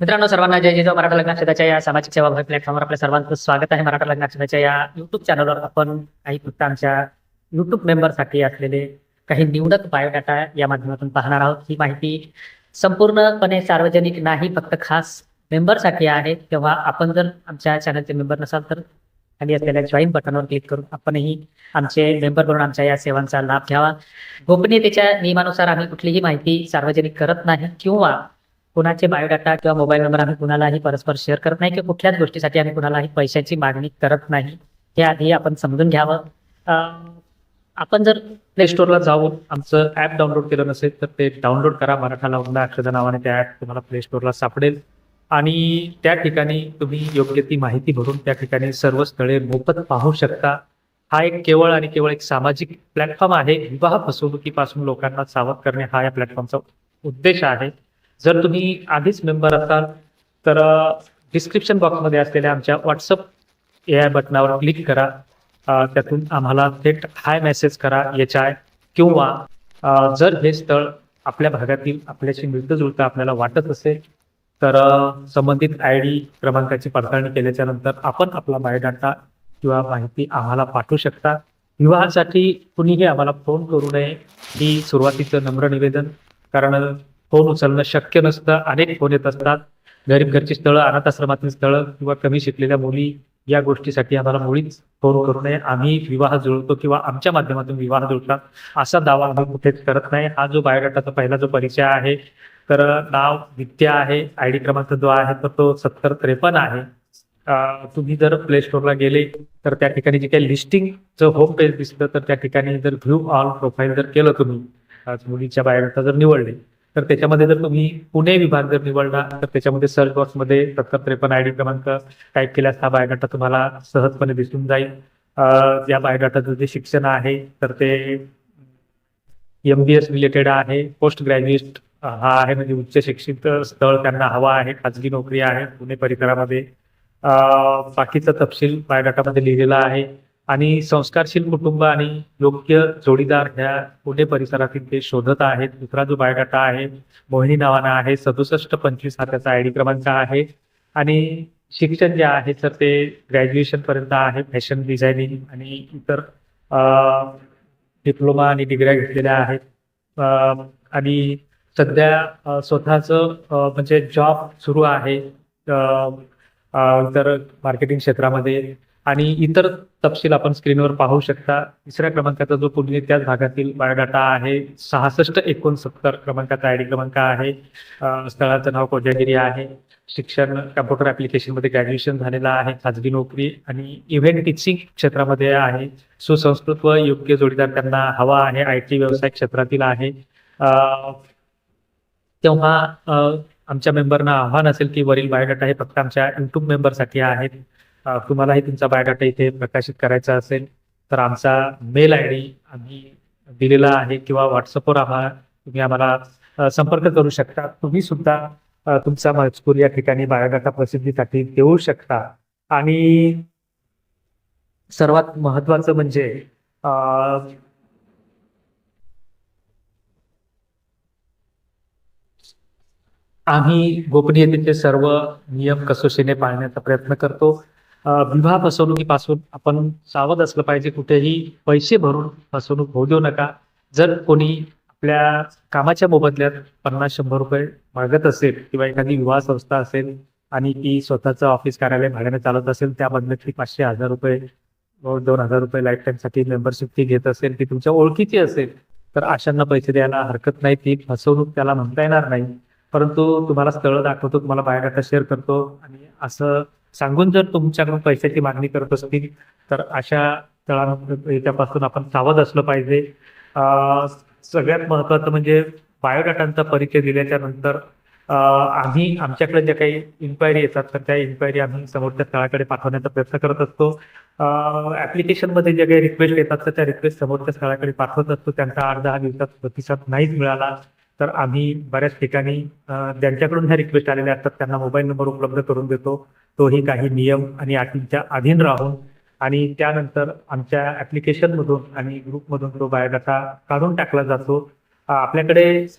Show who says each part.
Speaker 1: मित्रांनो सर्वांना जय जिजाऊ. मराठा लग्न या सामाजिक सेवा प्लॅटफॉर्मवर आपल्या सर्वांचं स्वागत आहे. मराठा लग्न या युट्यूब चॅनलवर आपण काही फक्त आमच्या युट्यूब मेंबरसाठी असलेले काही निवडक बायोडाटा या माध्यमातून पाहणार आहोत. ही माहिती संपूर्णपणे सार्वजनिक नाही फक्त खास मेंबरसाठी आहे. तेव्हा आपण जर आमच्या चॅनलचे मेंबर नसाल तर खाली असलेल्या जॉईन बटनवर क्लिक करून आपणही आमचे मेंबर बनून आमच्या या सेवांचा लाभ घ्यावा. गोपनीयतेच्या नियमानुसार आम्ही कुठलीही माहिती सार्वजनिक करत नाही किंवा कुणाचे बायोडाटा किंवा मोबाईल नंबर आम्ही कुणालाही परस्पर शेअर करत नाही किंवा कुठल्याच गोष्टीसाठी आम्ही कुणालाही पैशाची मागणी करत नाही. हे आधी आपण समजून घ्यावं. आपण जर प्ले स्टोअरला जाऊन आमचं ॲप डाउनलोड केलं नसेल तर ते डाउनलोड करा. मराठा लावून अक्षर नावाने त्या ॲप तुम्हाला प्ले स्टोअरला सापडेल. आणि त्या ठिकाणी तुम्ही योग्य ती माहिती भरून त्या ठिकाणी सर्व स्थळे मोफत पाहू शकता. हा एक केवळ आणि केवळ एक सामाजिक प्लॅटफॉर्म आहे. विवाह फसवणुकीपासून लोकांना सावध करणे हा या प्लॅटफॉर्मचा उद्देश आहे. जर तुम्ही आधीच मेंबर असाल तर डिस्क्रिप्शन बॉक्समध्ये असलेल्या आमच्या व्हॉट्सअप ए आय बटनावर क्लिक करा. त्यातून आम्हाला थेट हाय मेसेज करा एच आय किंवा जर हे स्थळ आपल्या भागातील आपल्याशी मिळतं जुळतं आपल्याला वाटत असेल तर संबंधित आय डी क्रमांकाची पडताळणी केल्याच्यानंतर आपण आपला बायोडाटा किंवा माहिती आम्हाला पाठवू शकता. विवाहासाठी कुणीही आम्हाला फोन करू नये ही सुरुवातीचं नम्र निवेदन. कारण फोन उचलणं शक्य नसतं. अनेक फोन येत असतात. गरीब घरची स्थळं अनाथ आश्रमातील स्थळं किंवा कमी शिकलेल्या मुली या गोष्टीसाठी आम्हाला मुळीच फोन करू नये. आम्ही विवाह जुळतो किंवा आमच्या माध्यमातून विवाह जुळतात असा दावा आम्ही कुठेच करत नाही. हा जो बायोडाटाचा पहिला जो परिचय आहे तर नाव विद्या आहे आय डी क्रमांक जो आहे तर तो सत्तर त्रेपन्न आहे. तुम्ही जर प्ले स्टोअरला गेले तर त्या ठिकाणी जे काही लिस्टिंगचं होम पेज दिसलं तर त्या ठिकाणी जर व्ह्यू ऑन प्रोफाईल जर केलं तुम्ही आज मुलीच्या बायोडाटा जर निवडले तर त्याच्यामध्ये जर तुम्ही पुणे विभाग जर निवडला तर त्याच्यामध्ये सर्च बॉक्समध्ये सत्तर त्रेपन्न आय डी क्रमांक टाईप केल्यास हा बायोडाटा तुम्हाला सहजपणे दिसून जाईल. ज्या या बायोडाटाचं जे शिक्षण आहे तर ते एम बी एस रिलेटेड आहे पोस्ट ग्रॅज्युएट हा आहे म्हणजे उच्च शिक्षित स्थळ त्यांना हवा आहे खाजगी नोकरी आहे पुणे परिसरामध्ये. बाकीचा तपशील बायोडाटामध्ये लिहिलेला आहे. आणि संस्कारशील कुटुंब आणि योग्य जोडीदार ह्या पुणे परिसरातील ते शोधत आहेत दुसरा जो बायोडाटा आहे मोहिनी नावाना आहे सदुसष्ट पंचवीस हा त्याचा आय डी क्रमांक आहे. आणि शिक्षण जे आहे तर ते ग्रॅज्युएशन पर्यंत आहे फॅशन डिझायनिंग आणि इतर डिप्लोमा आणि डिग्र्या घेतलेल्या आहेत. आणि सध्या स्वतःचं म्हणजे जॉब सुरू आहे तर इतर मार्केटिंग क्षेत्रामध्ये. आणि इतर तपशील आपण स्क्रीनवर पाहू शकता. तिसऱ्या क्रमांकाचा जो पुणे त्याच भागातील बायोडाटा आहे. सहासष्ट एकोणसत्तर क्रमांकाचा आय डी क्रमांक आहे. स्थळाचं नाव कोजागिरी आहे. शिक्षण कम्प्युटर ऍप्लिकेशनमध्ये ग्रॅज्युएशन झालेलं आहे. खाजगी नोकरी आणि इव्हेंट टीचिंग क्षेत्रामध्ये आहे. सुसंस्कृत व योग्य जोडीदार त्यांना हवा आहे. आय टी व्यवसाय क्षेत्रातील आहे. तेव्हा आमच्या मेंबरना आव्हान असेल की वरील बायोडाटा हे फक्त आमच्या युट्यूब मेंबरसाठी आहेत. तुम्हालाही तुमचा बायोडाटा इथे प्रकाशित करायचा असेल तर आमचा मेल आय डी आम्ही दिलेला आहे किंवा व्हॉट्सअपवर आम्हाला तुम्ही आम्हाला संपर्क करू शकता. तुम्ही सुद्धा तुमचा मजकूर या ठिकाणी बायोडाटा प्रसिद्धीसाठी देऊ शकता. आणि सर्वात महत्वाचं म्हणजे आम्ही गोपनीयतेचे सर्व नियम कसोशीने पाळण्याचा प्रयत्न करतो. विवाह फसवणुकीपासून आपण सावध असलं पाहिजे. कुठेही पैसे भरून फसवणूक होऊ देऊ नका. जर कोणी आपल्या कामाच्या मोबदल्यात पन्नास शंभर रुपये मागत असेल किंवा एखादी विवाह संस्था असेल आणि ती स्वतःचं ऑफिस कार्यालय भाड्याने चालत असेल त्यामधले ती पाचशे हजार रुपये दोन हजार रुपये लाईफ टाईमसाठी मेंबरशिप ती घेत असेल ती तुमच्या ओळखीची असेल तर अशांना पैसे द्यायला हरकत नाही. ती फसवणूक त्याला म्हणता येणार नाही. परंतु तुम्हाला स्थळ दाखवतो तुम्हाला बायोडाटा शेअर करतो आणि असं सांगून जर तुमच्याकडून पैशाची मागणी करत असतील तर अशा स्थळांना याच्यापासून आपण सावध असलं पाहिजे. सगळ्यात महत्वाचं म्हणजे बायोडाटांचा परिचय दिल्याच्या नंतर आम्ही आमच्याकडे ज्या काही इन्क्वायरी येतात तर त्या इन्क्वायरी आम्ही समोरच्या स्थळाकडे पाठवण्याचा प्रयत्न करत असतो. ऍप्लिकेशनमध्ये ज्या काही रिक्वेस्ट येतात तर त्या रिक्वेस्ट समोरच्या स्थळाकडे पाठवत असतो. त्यांचा आठ दहा दिवसात प्रतिसाद नाहीच मिळाला तर आम्ही बऱ्याच ठिकाणी ज्यांच्याकडून ह्या रिक्वेस्ट आलेल्या असतात त्यांना मोबाईल नंबर उपलब्ध करून देतो. तोही काही नियम आणि अटींच्या अधीन राहून आणि त्यानंतर आमच्या ऍप्लिकेशनमधून आणि ग्रुपमधून तो बायोडाटा काढून टाकला जातो. आपल्याकडे